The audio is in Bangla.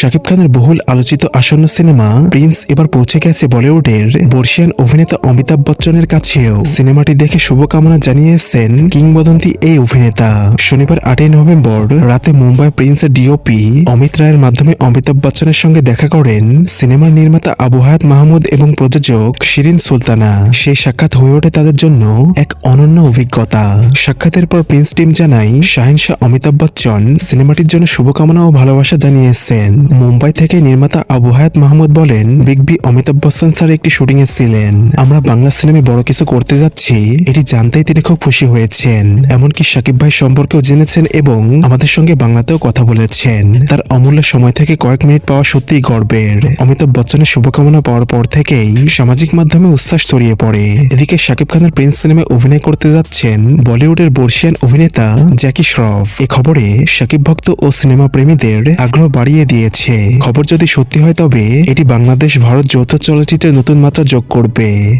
শাকিব খানের বহুল আলোচিত আসন্ন সিনেমা প্রিন্স এবার পৌঁছে গেছে বলিউডের বর্ষিয়ান অভিনেতা অমিতাভ বচ্চনের কাছেও। সিনেমাটি দেখে শুভকামনা জানিয়েছেন কিংবদন্তি এই অভিনেতা। শনিবার আটই নভেম্বর রাতে মুম্বাই প্রিন্সের ডিওপি অমিত রায়ের মাধ্যমে অমিতাভ বচ্চনের সঙ্গে দেখা করেন সিনেমার নির্মাতা আবু হায়াত মাহমুদ এবং প্রযোজক শিরিন সুলতানা। সেই সাক্ষাৎ হয়ে ওঠে তাদের জন্য এক অনন্য অভিজ্ঞতা। সাক্ষাতের পর প্রিন্স টিম জানাই শাহিনশাহ অমিতাভ বচ্চন সিনেমাটির জন্য শুভকামনা ও ভালোবাসা জানিয়েছেন। মুম্বাই থেকে নির্মাতা আবু হায়াত মাহমুদ বলেন, big B Amitabh Bachchan sir একটি শুটিং এ ছিলেন। আমরা বাংলা সিনেমায় বড় কিছু করতে যাচ্ছি, এটি জানতেই তিনি খুব খুশি হয়েছেন। এমনকি সাকিব ভাই সম্পর্কেও জেনেছেন এবং আমাদের সঙ্গে বাংলাতেও কথা বলেছেন। তার অমূল্য সময় থেকে কয়েক মিনিট পাওয়া সত্যিই গর্বের। অমিতাভ বচ্চনের শুভকামনা পাওয়ার পর থেকেই সামাজিক মাধ্যমে উচ্ছ্বাস ছড়িয়ে পড়ে। এদিকে শাকিব খানের প্রিন্স সিনেমায় অভিনয় করতে যাচ্ছেন বলিউডের বর্ষিয়ান অভিনেতা জ্যাকি শ্রফ। এ খবরে শাকিব ভক্ত ও সিনেমা প্রেমীদের আগ্রহ বাড়িয়ে দিয়েছে। খবর যদি সত্যি হয় তবে এটি বাংলাদেশ ভারত যৌথ চলচ্চিত্রে নতুন মাত্রা যোগ করবে।